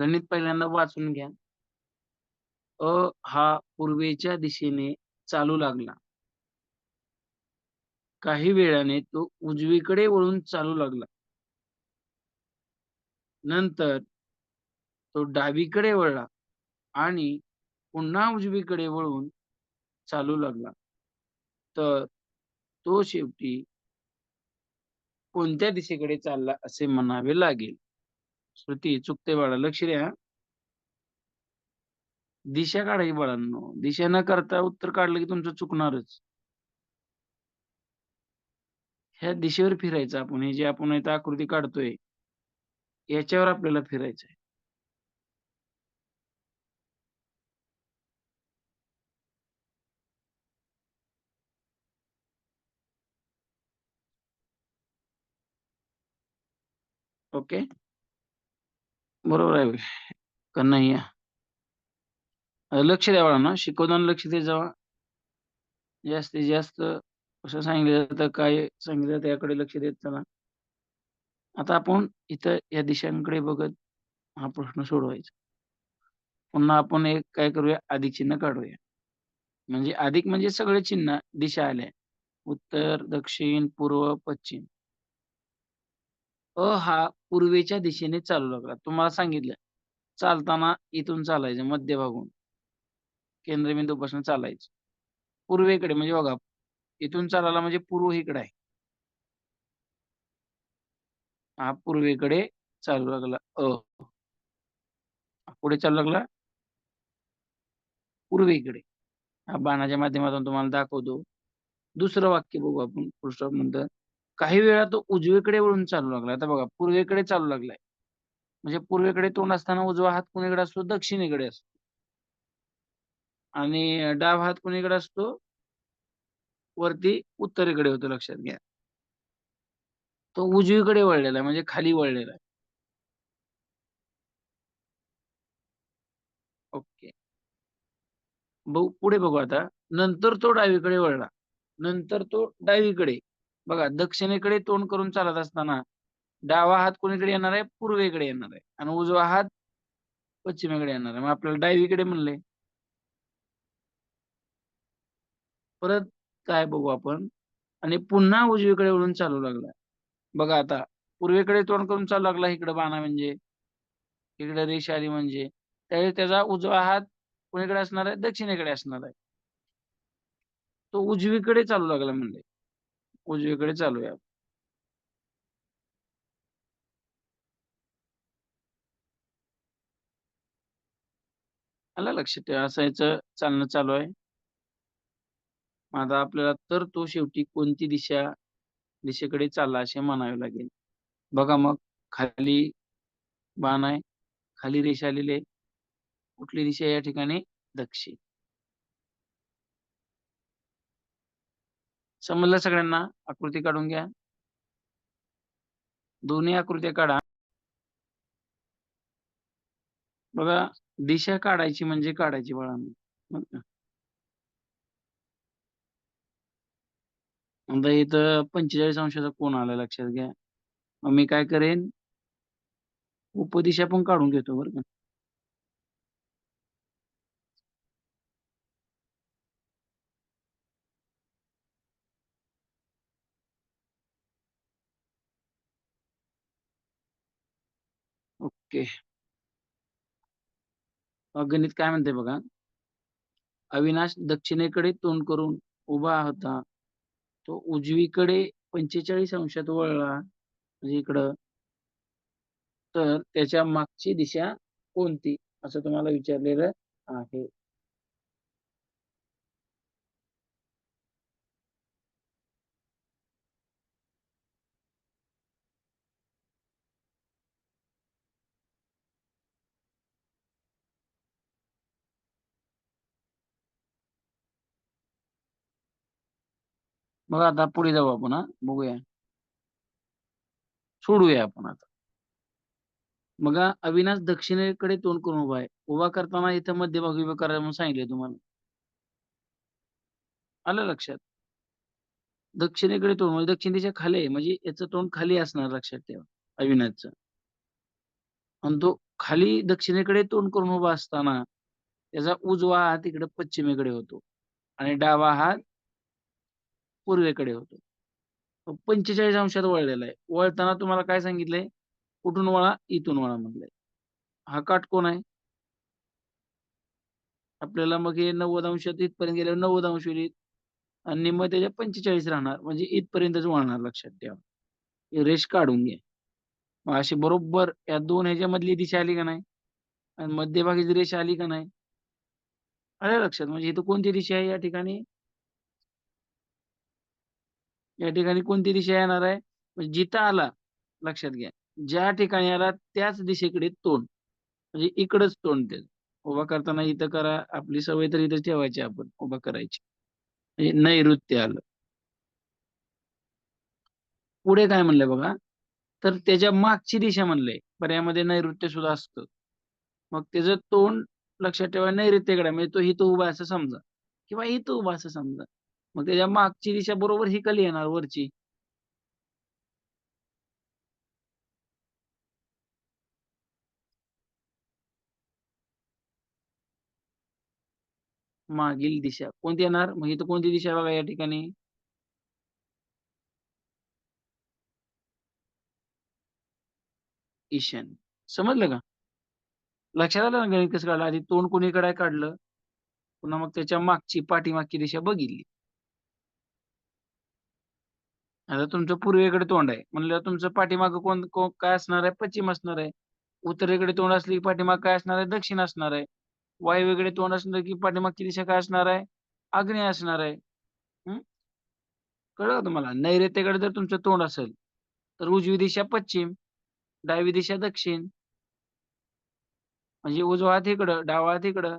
गणित पहिल्यांदा वाचून घ्या. अ हा पूर्वेच्या दिशेने चालू लागला. काही वेळाने तो उजवीकडे वळून चालू लागला. नंतर तो डावीकडे वळला आणि पुन्हा उजवीकडे वळून चालू लागला. तर तो शेवटी कोणत्या दिशेकडे चालला असे म्हणावे लागेल? श्रुती चुकते बाळा लक्ष द्या. दिशा काढायची बाळांनो. दिशा न करता उत्तर काढलं की तुमचं चुकणारच. ह्या दिशेवर फिरायचं आपण. हे जे आपण इथं आकृती काढतोय याच्यावर आपल्याला फिरायचंय. ओके. बरोबर आहे का नाही? लक्ष द्यावा ना शिकवताना लक्ष देत जावा. जास्तीत जास्त कसं सांगितलं जातं, काय सांगितलं जातं याकडे लक्ष देत चला. आता आपण इथं या दिशांकडे बघत हा प्रश्न सोडवायचा. पुन्हा आपण एक काय करूया अधिक चिन्ह काढूया. म्हणजे अधिक म्हणजे सगळे चिन्ह दिशा आल्या. उत्तर, दक्षिण, पूर्व, पश्चिम. अ हा पूर्वेच्या दिशेने चालू लागला. तुम्हाला सांगितलं चालताना इथून चालायचं मध्यभागून. केंद्रबिंदूपासून चालायचं. पूर्वेकडे म्हणजे बघा इथून चालायला म्हणजे पूर्व इकडे आहे. हा पूर्वेकडे चालू लागला अ. पुढे चालू लागला पूर्वेकडे. हा बाणाच्या माध्यमातून तुम्हाला दाखवतो. दुसरं वाक्य बघू आपण पृष्ठ म्हणतात काही वेळा तो उजवीकडे वळून चालू लागला. आता बघा पूर्वेकडे चालू लागलाय. म्हणजे पूर्वेकडे तोंड असताना उजवा हात कुणीकडे असतो? दक्षिणेकडे असतो. आणि डाव हात कुणीकडे असतो? वरती उत्तरेकडे होतो लक्षात घ्या. तो उजवीकडे वळलेला आहे म्हणजे खाली वळलेला आहे. ओके. बघू पुढे बघू आता. नंतर तो डावीकडे वळला. नंतर तो डावीकडे. बघा दक्षिणेकडे तोंड करून चालत असताना डावा हात कोणीकडे येणार आहे? पूर्वेकडे येणार आहे आणि उजवा हात पश्चिमेकडे येणार आहे. मग आपल्याला डावीकडे म्हणले परत काय बघू आपण आणि पुन्हा उजवीकडे वळून चालू लागला. बघा आता पूर्वेकडे तोंड करून चालू लागला इकडे बाणा म्हणजे. इकडे रेष आली म्हणजे त्यावेळी त्याचा उजवा हात कोणीकडे असणार आहे? दक्षिणेकडे असणार आहे. तो उजवीकडे चालू लागला म्हणले. उजवीकडे चालू आहे. आलं लक्षात असं याचं चालणं चालू आहे. आता आपल्याला तर तो शेवटी कोणती दिशा दिशेकडे चालला असे म्हणावे लागेल. बघा मग खाली बाण आहे. खाली रेषा आलेली आहे. कुठली दिशा या ठिकाणी? दक्षिण. समजलं सगळ्यांना? आकृती काढून घ्या. दोन्ही आकृत्या काढा. बघा दिशा काढायची म्हणजे काढायची बळा आता इथं 45 अंशाचा कोण आला लक्षात घ्या. मग मी काय करेन उपदिशा पण काढून घेतो बरं का. ओके. गणित काय म्हणते बघा. अविनाश दक्षिणेकडे तोंड करून उभा होता. तो उजवीकडे 45 अंशात वळला म्हणजे इकडं. तर त्याच्या मागची दिशा कोणती? असं तुम्हाला विचारलेलं आहे. मग आता पुढे जाऊ आपण बघूया. सोडूया आपण आता. मग अविनाश दक्षिणेकडे तोंड करून उभा आहे. उभा करताना इथं मध्यभागी उभं करा म्हणून सांगितलंय तुम्हाला. आलं लक्षात? दक्षिणेकडे तोंड म्हणजे दक्षिण दिशा खाली आहे म्हणजे याचं तोंड खाली असणार लक्षात ठेवा अविनाशचं. आणि तो खाली दक्षिणेकडे तोंड करून उभा असताना त्याचा उजवा हात इकडे पश्चिमेकडे होतो आणि डावा हात पूर्वेकडे होतो. पंचेचाळीस अंशात वळलेला आहे. वळताना तुम्हाला काय सांगितलंय? कुठून वळा? इथून वळा म्हणलंय हा काटकोन आहे. आपल्याला मग हे 90 अंशात इथपर्यंत गेल्यावर 90 अंश होईल आणि मग त्याच्या 45 राहणार. म्हणजे इथपर्यंतच वळणार लक्षात ठेवा. रेष काढून घ्या. मग अशी बरोबर या दोन ह्याच्यामधली दिशा आली का नाही? आणि मध्यभागीची रेषा आली का नाही? आल्या लक्षात? म्हणजे इथं कोणती दिशा आहे या ठिकाणी? या ठिकाणी कोणती दिशा येणार आहे? म्हणजे जिथं आला, लक्षात घ्या. ज्या ठिकाणी आला त्याच दिशेकडे तोंड. म्हणजे इकडंच तोंड त्याचं. उभा करताना इथं करा. आपली सवय तर इथं ठेवायची आपण उभा करायची. म्हणजे नैऋत्य आलं. पुढे काय म्हणलंय बघा, तर त्याच्या मागची दिशा म्हणलंय. पर्यामध्ये नैऋत्य सुद्धा असतं. मग त्याचं तोंड लक्षात ठेवा नैऋत्येकडे म्हणजे तो इथं उभा असं समजा किंवा इथं उभा असं समजा. मग त्याच्या मागची दिशा बरोबर ही कली येणार वरची. मागील दिशा कोणती येणार? मग इथं कोणती दिशा बघा या ठिकाणी? ईशान समजलं का? लक्षात आलं ना गणित कसं काढलं? आधी तोंड कोणीकडे काढलं. पुन्हा मग त्याच्या मागची पाठीमागची दिशा बघितली. आता तुमचं पूर्वेकडे तोंड आहे. म्हणलं तुमचं पाठीमाग कोण को काय असणार आहे? पश्चिम असणार आहे. उत्तरेकडे तोंड असली की पाठीमाग काय असणार आहे? दक्षिण असणार आहे. वायव्येकडे तोंड असणार की पाठीमागची दिशा काय असणार आहे? आग्नेय असणार आहे. कळलं का तुम्हाला? नैऋत्येकडे जर तुमचं तोंड असेल, तर उजवी दिशा पश्चिम, डावी दिशा दक्षिण. म्हणजे उजवा हात इकडं, डावा हात इकडं.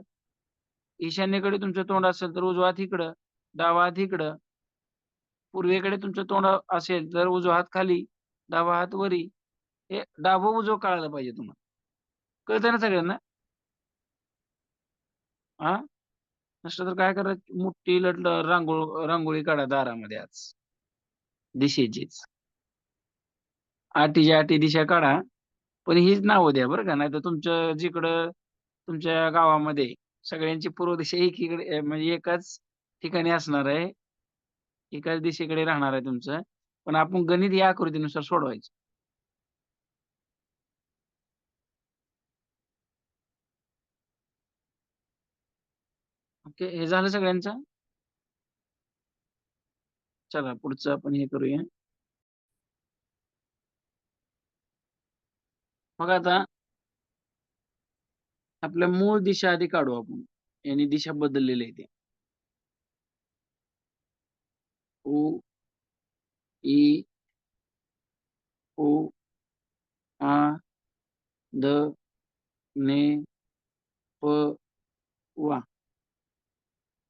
ईशान्येकडे तुमचं तोंड असेल, तर उजवा हात इकडं, डावा हात इकडं. पूर्वेकडे तुमचं तोंड असेल, तर उजवा हात खाली, डावा हात वरी. हे डावं उजवं कळायला पाहिजे तुम्हाला. कळतं ना सगळ्यांना? हा नसलं तर काय करा मोठी लट रांगोळ रांगोळी काढा दारामध्ये आज. दिशेचीच. आटीच्या आटी दिशा काढा. पण हीच नावं द्या बरं का. नाही तर तुमचं जिकडं तुमच्या गावामध्ये सगळ्यांची पूर्व दिशा एकीकडे म्हणजे एकाच ठिकाणी असणार आहे. एकाच दिशेकडे राहणार आहे तुमचं. पण आपण गणित या आकृतीनुसार सोडवायचं. ओके. हे झालं सगळ्यांचं? चला पुढचं आपण हे करूया. मग आता आपल्या मूळ दिशा आधी काढू आपण. यांनी दिशा बदललेली आहे U उ, U उ, आ, द, ने, प, वा.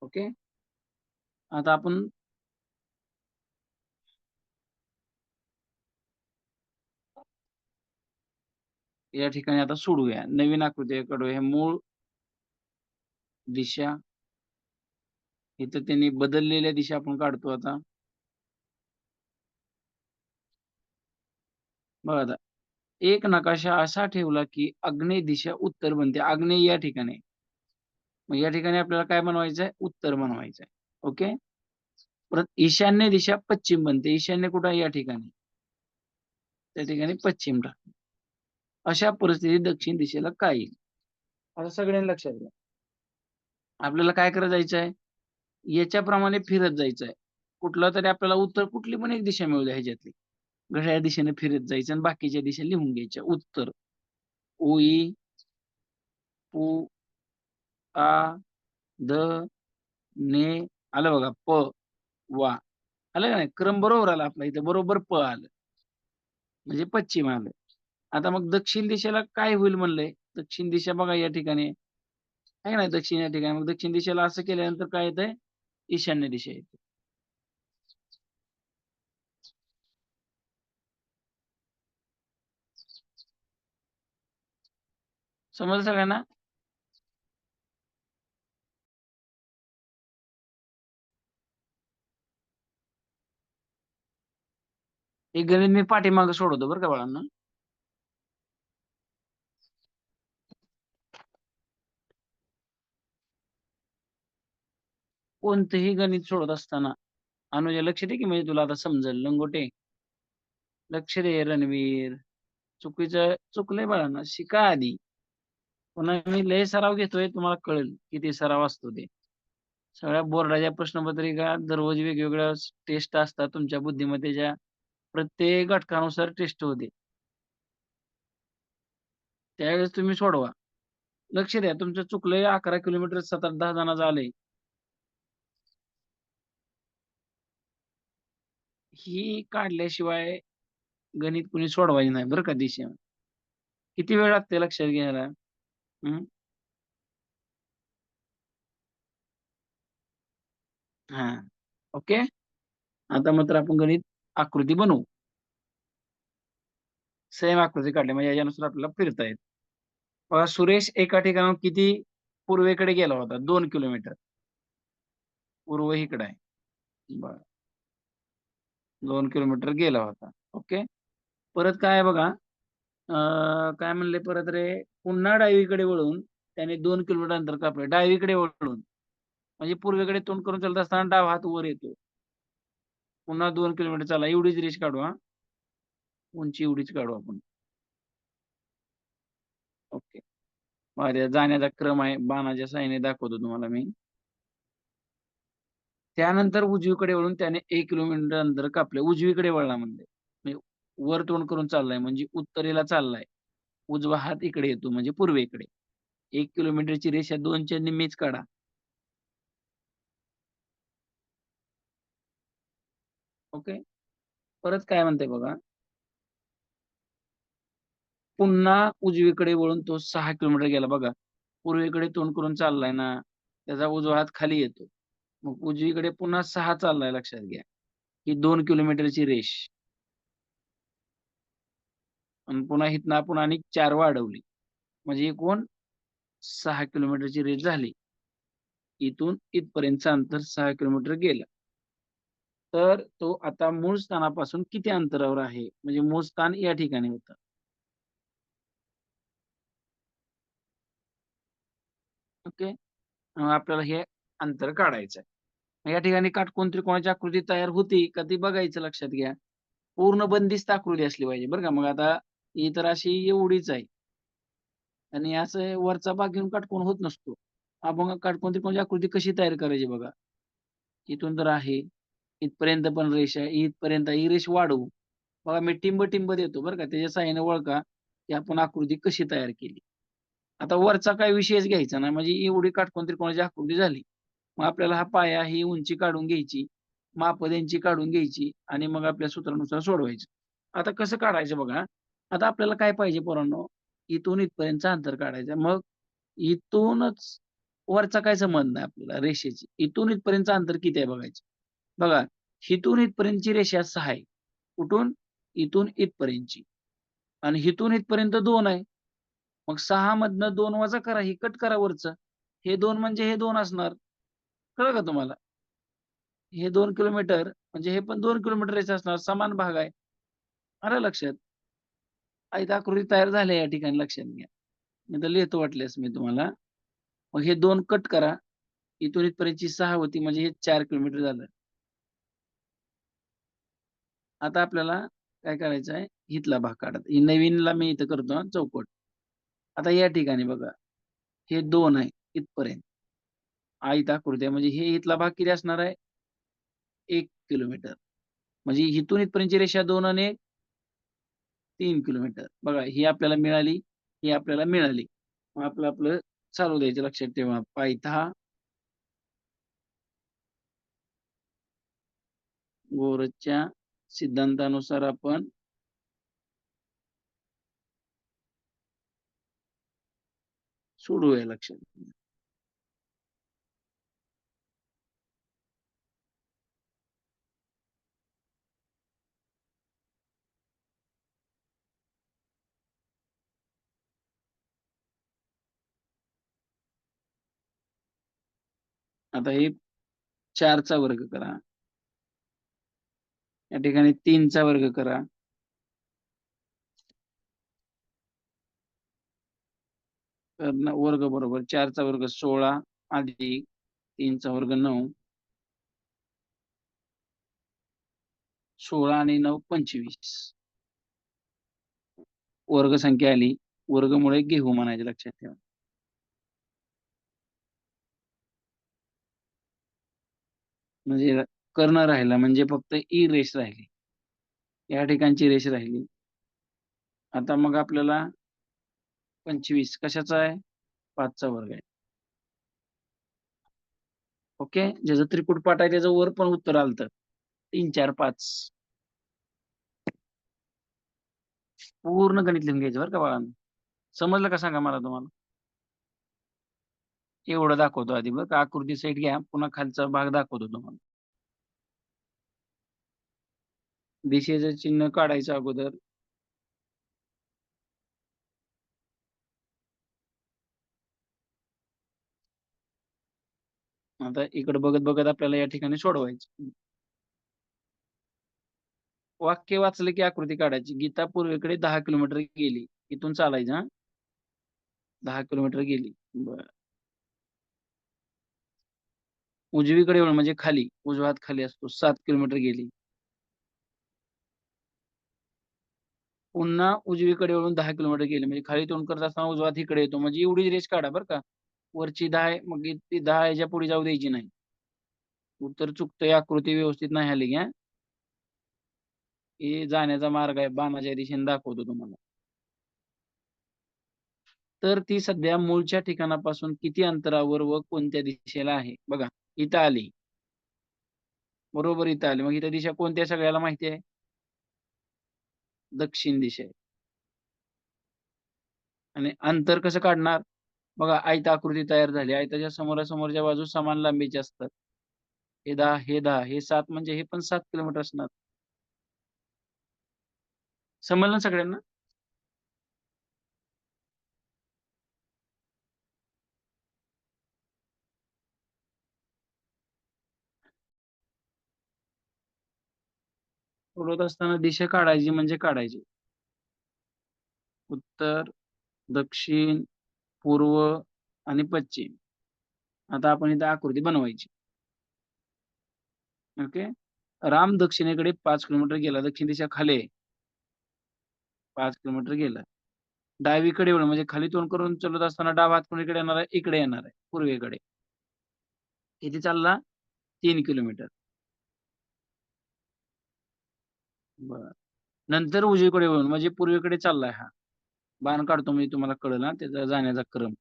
ओके. आता आपण या ठिकाणी आता सोडूया नवीन आकृती काढूया. हे मूळ दिशा. इथं त्यांनी बदललेल्या दिशा आपण काढतो आता. बघा आता. एक नकाशा असा ठेवला की आग्नेय दिशा उत्तर बनते. आग्नेय या ठिकाणी. मग या ठिकाणी आपल्याला काय बनवायचं आहे? उत्तर बनवायचं आहे. ओके. परत ईशान्य दिशा पश्चिम बनते. ईशान्य कुठं? या ठिकाणी. त्या ठिकाणी पश्चिम राहते. अशा परिस्थितीत दक्षिण दिशेला काय येईल? आता सगळ्यांनी लक्षात घ्या. आपल्याला काय करत जायचं आहे? याच्याप्रमाणे फिरत जायचं आहे. कुठलं तरी आपल्याला उत्तर कुठली पण एक दिशा मिळू द्या ह्याच्यातली. घड्याळ दिशेने फिरत जायचं आणि बाकीच्या दिशा लिहून घ्यायच्या. उत्तर. ओई पु, आ, द, ने आलं बघा. प, वा. आलं का नाही? क्रम बरोबर आला आपला इथं बरोबर प आलं. म्हणजे पश्चिम आलं. आता मग दक्षिण दिशेला काय होईल म्हणलंय? दक्षिण दिशा बघा या ठिकाणी आहे. ना दक्षिण या ठिकाणी. मग दक्षिण दिशेला असं केल्यानंतर काय येतंय? ईशान्य दिशा येते. समजलं सगळ्यांना? हे गणित मी पाठीमागं सोडवतो बरं का बाळांना कोणतंही गणित सोडत असताना अनुजा लक्ष दे की म्हणजे तुला आता समजेल. लंगोटे. लक्ष दे रणवीर. चुकीचं चुकले बाळांना शिका आधी. पुन्हा मी लय सराव घेतोय तुम्हाला कळेल किती सराव असतो ते. सगळ्या बोर्डाच्या प्रश्नपत्रिका दररोज वेगवेगळ्या टेस्ट असतात तुमच्या बुद्धिमत्तेच्या प्रत्येक घटकानुसार टेस्ट होते. त्यावेळेस तुम्ही सोडवा. लक्ष द्या तुमचं चुकलंय अकरा किलोमीटर सतत दहा जणांचं आलंय. ही काढल्याशिवाय गणित कुणी सोडवायचे नाही बरं का दिशे किती वेळ लागते लक्षात घ्यायला? हम्म हा. ओके? आता मात्र आपण गणित आकृती बनवू. सेम आकृती काढली म्हणजे याच्यानुसार आपल्याला फिरता येत बघा सुरेश एका ठिकाणावर किती पूर्वेकडे गेला होता? दोन किलोमीटर. पूर्व इकडे आहे. बर. दोन किलोमीटर गेला होता. ओके? परत काय आहे बघा? काय म्हणले परत रे? पुन्हा डावीकडे वळून त्याने दोन किलोमीटर अंतर कापले. डावीकडे वळून. म्हणजे पूर्वेकडे तोंड करून चालत असताना डाव हात वर येतो. पुन्हा दोन किलोमीटर चाला. एवढीच रेष काढू हा. उंची एवढीच काढू आपण. ओके. माझ्या जाण्याचा क्रम आहे. बाणाच्या साहाय्याने दाखवतो तुम्हाला मी. त्यानंतर उजवीकडे वळून त्याने एक किलोमीटर अंतर कापले उजवीकडे वळला म्हणजे म्हणजे वर तोंड करून चाललाय म्हणजे उत्तरेला चाललाय. उजवा हात इकडे येतो म्हणजे पूर्वेकडे. एक किलोमीटरची रेषा दोनच्या निम्मीच काढा. ओके? परत काय म्हणते बघा? पुन्हा उजवीकडे वळून तो सहा किलोमीटर गेला बघा. पूर्वेकडे तोंड करून चाललाय ना त्याचा उजवा हात खाली येतो. मग उजवीकडे पुन्हा सहा चाललाय लक्षात घ्या. ही दोन किलोमीटरची रेष. आणि पुन्हा हिथनं आपण आणि चार वाढवली. म्हणजे एकूण सहा किलोमीटरची रेस झाली. इथून इथपर्यंतचं अंतर सहा किलोमीटर गेलं. तर तो आता मूळ स्थानापासून किती अंतरावर आहे? म्हणजे मूळ स्थान या ठिकाणी होतं. ओके? आपल्याला हे अंतर काढायचं आहे या ठिकाणी काटकोण त्रिकोणाची आकृती तयार होती का ती बघायचं लक्षात घ्या. पूर्ण बंदिस्त आकृती असली पाहिजे बरं का. मग आता ही तर अशी एवढीच आहे. आणि असं वरचा भाग घेऊन काटकोण होत नसतो. आपण काटकोण त्रिकोणाची आकृती कशी तयार करायची बघा. इथून तर आहे. इथपर्यंत पण रेष आहे. इथपर्यंत ही रेष वाढवू. बघा मी टिंब टिंब देतो बरं का. त्याच्या साहाय्याने ओळखा की आपण आकृती कशी तयार केली. आता वरचा काय विषयच घ्यायचा नाही. म्हणजे एवढी काटकोण त्रिकोणाची आकृती झाली. मग आपल्याला हा पाया ही उंची काढून घ्यायची माप त्यांची काढून घ्यायची आणि मग आपल्या सूत्रानुसार सोडवायचं. आता कसं काढायचं बघा आता आपल्याला काय पाहिजे पोरांनो? इथून इथपर्यंतचं अंतर काढायचं. मग इथूनच वरचा काय संबंध नाही आपल्याला? रेषेची. इथून इथपर्यंतचं अंतर किती आहे बघायचं? बघा इथून इथपर्यंतची रेषा सहा आहे. कुठून? इथून इथपर्यंतची. आणि इथून इथपर्यंत दोन आहे. मग सहा मधनं दोन वजा करा ही कट करा वरचं. हे दोन म्हणजे हे दोन असणार. कळलं का तुम्हाला. हे दोन किलोमीटर म्हणजे हे पण दोन किलोमीटर असणार समान भाग आहे. अरे लक्षात. आयत आकृती तयार झाली या ठिकाणी लक्षात घ्या. मी तर लिहितो वाटल्यास मी तुम्हाला. मग हे दोन कट करा. इथून इथपर्यंतची सहा होती म्हणजे हे चार किलोमीटर झालं. आता आपल्याला काय करायचं आहे? इथला भाग काढत ही नवीनला मी इथं करतो चौकट. आता या ठिकाणी बघा. हे दोन आहे इथपर्यंत. आयत आकृती आहे म्हणजे हे इथला भाग किती असणार आहे? एक किलोमीटर. म्हणजे इथून इथपर्यंतची रेषा दोन आणि तीन किलोमीटर. बघा ही आपल्याला मिळाली ही आपल्याला मिळाली. मग आपलं आपलं चालू द्यायचं लक्षात ठेवा. पायथा गोरजच्या सिद्धांतानुसार आपण सोडूया लक्षात आता हे चारचा वर्ग करा. या ठिकाणी तीनचा वर्ग करा. वर्ग बरोबर चारचा वर्ग सोळा अधिक तीनचा वर्ग नऊ. सोळा आणि नऊ पंचवीस. वर्ग संख्या आली. वर्गमुळे घेऊ म्हणायचे लक्षात ठेवा. म्हणजे कर्ण राहिला म्हणजे फक्त ई रेष राहिली. या ठिकाणची रेष राहिली. आता मग आपल्याला 25 कशाचा आहे? पाचचा वर्ग आहे. ओके. ज्याचं त्रिपुटपाट आहे त्याचं वर पण उत्तर आल तर तीन चार पाच पूर्ण गणित लिहून घ्यायचं बरं का बाळांनो. समजलं का सांगा मला तुम्हाला? एवढं दाखवतो आधी बघ आकृती साईड घ्या. पुन्हा खालचा भाग दाखवतो तुम्हाला. दिशेचं चिन्ह काढायचं अगोदर. आता इकडे बघत-बघत आपल्याला या ठिकाणी सोडवायचं. वाक्य वाचलं की आकृती काढायची. गीता पूर्वेकडे दहा किलोमीटर गेली. इथून चालायचं दहा किलोमीटर गेली. बर उजवीकडे वळून म्हणजे खाली, उजवा हात खाली असतो. सात किलोमीटर गेली. पुन्हा उजवीकडे वळून दहा किलोमीटर गेली. म्हणजे खाली तोंड करत असताना उजवा इकडे येतो. म्हणजे एवढीच रेष काढा बरं का. वरची दहा मग ती दहा याच्यापुढे जाऊ द्यायची नाही. उत्तर चुकतंय, आकृती व्यवस्थित नाही आली घ्या हे जाण्याचा मार्ग आहे. बाणाच्या दिशेने दाखवतो तुम्हाला. तर ती सध्या मूळच्या ठिकाणापासून किती अंतरावर व कोणत्या दिशेला आहे? बघा, इथं आली. बरोबर इथं आली. मग इथं दिशा कोणत्या सगळ्याला माहिती आहे? दक्षिण दिशा आहे. आणि अंतर कसं काढणार? बघा आयत आकृती तयार झाली. आयताच्या समोरासमोरच्या बाजू समान लांबीचे असतात. हे दहा हे दहा हे सात म्हणजे हे पण सात किलोमीटर असणार. समजलं सगळ्यांना? सोडवत असताना दिशा काढायची म्हणजे काढायची. उत्तर, दक्षिण, पूर्व आणि पश्चिम. आता आपण इथं आकृती बनवायची. ओके. राम दक्षिणेकडे पाच किलोमीटर गेला. दक्षिण दिशा खाली आहे. 5 किलोमीटर गेला. डावीकडे वळून म्हणजे खाली तोंड करून चलत असताना डावा हात कोणीकडे येणार आहे? इकडे येणार आहे, पूर्वेकडे. किती चालला? तीन किलोमीटर. बर नंतर उजवीकडे वळून म्हणजे पूर्वेकडे चाललाय हा. बाण काढतो म्हणजे तुम्हाला कळलं त्याचा जाण्याचा क्रम.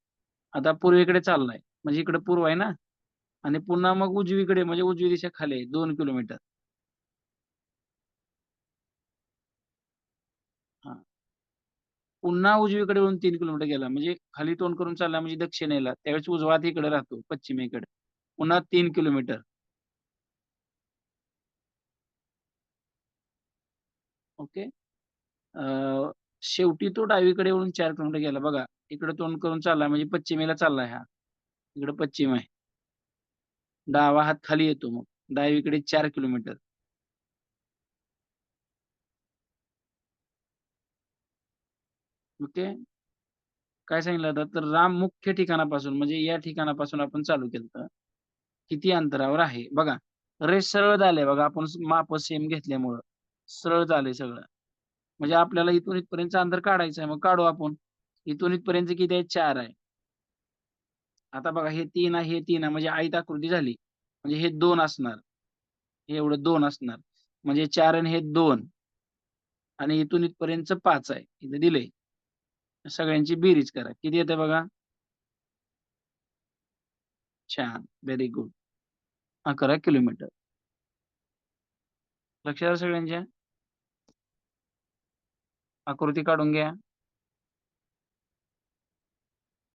आता पूर्वेकडे चाललाय. म्हणजे इकडे पूर्व आहे ना? आणि पुन्हा मग उजवीकडे म्हणजे उजवी दिशा खाली आहे दोन किलोमीटर. हा पुन्हा उजवीकडे वळून तीन किलोमीटर गेला. म्हणजे खाली तोंड करून चालला म्हणजे दक्षिणेला. त्यावेळेस उजवा इकडे राहतो, पश्चिमेकडे. पुन्हा तीन किलोमीटर. ओके. अं शेवटी तो डावीकडे वळून चार किलोमीटर गेला. बघा, इकडे तोंड करून चाललाय म्हणजे पश्चिमेला चाललाय हा. इकडे पश्चिम आहे. डावा हात खाली येतो मग. डावीकडे चार किलोमीटर. ओके. काय सांगितलं होतं? तर राम मुख्य ठिकाणापासून म्हणजे या ठिकाणापासून आपण चालू केलं किती अंतरावर आहे? बघा, रेष सरळ झाले बघा. आपण माप सेम घेतल्यामुळं. सरळ झालंय सगळं. म्हणजे आपल्याला इथून इथपर्यंत अंतर काढायचं आहे. मग काढू आपण. इथून इथपर्यंत किती आहे? चार आहे. आता बघा हे तीन आहे, हे तीन आहे. म्हणजे आयत आकृती झाली. म्हणजे हे दोन असणार. हे एवढं दोन असणार. म्हणजे चार आणि हे दोन आणि इथून इथपर्यंत पाच आहे. इथे दिलंय. सगळ्यांची बेरीज करा. किती येते बघा? छान. Very good. 11 किलोमीटर. लक्षात सगळ्यांच्या? आकृती काढून घ्या.